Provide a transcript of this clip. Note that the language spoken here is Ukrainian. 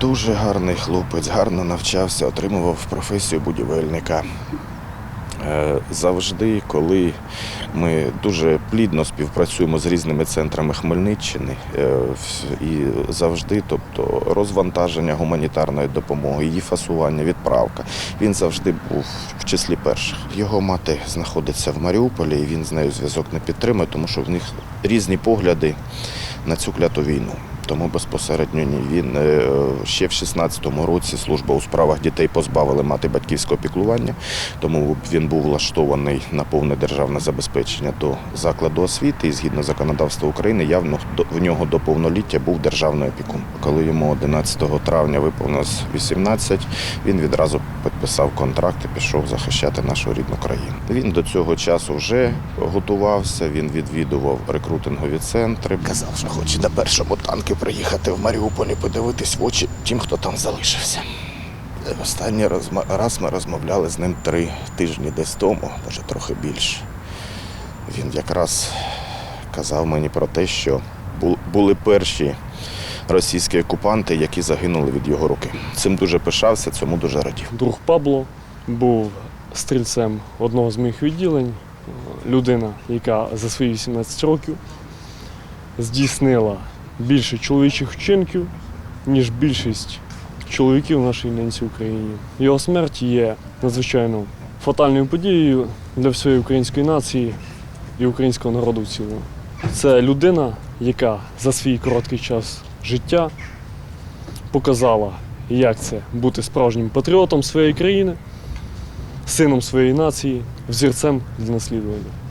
Дуже гарний хлопець, гарно навчався, отримував професію будівельника. Е, Завжди, коли ми дуже плідно співпрацюємо з різними центрами Хмельниччини, е, і завжди, тобто розвантаження гуманітарної допомоги, її фасування, відправка, він завжди був в числі перших. Його мати знаходиться в Маріуполі, і він з нею зв'язок не підтримує, тому що в них різні погляди на цю кляту війну. Тому безпосередньо ні. Він е, ще в 16-му році служба у справах дітей позбавили мати батьківського піклування, тому він був влаштований на повне державне забезпечення до закладу освіти. І згідно законодавства України, явно в нього до повноліття був державний опікун. Коли йому 11 травня виповнилось 18, він відразу підписав контракт і пішов захищати нашу рідну країну. Він до цього часу вже готувався. Він відвідував рекрутингові центри. Казав, що хоче на першому танку приїхати в Маріуполі, подивитись в очі тим, хто там залишився. Останній раз ми розмовляли з ним три тижні десь тому, може трохи більше. Він якраз казав мені про те, що були перші російські окупанти, які загинули від його руки. Цим дуже пишався, цьому дуже радів. Друг Пабло був стрільцем одного з моїх відділень. Людина, яка за свої 18 років здійснила більше чоловічих вчинків, ніж більшість чоловіків в нашій ненці Україні. Його смерть є надзвичайно фатальною подією для всієї української нації і українського народу в цілому. Це людина, яка за свій короткий час життя показала, як це бути справжнім патріотом своєї країни, сином своєї нації, взірцем для наслідування.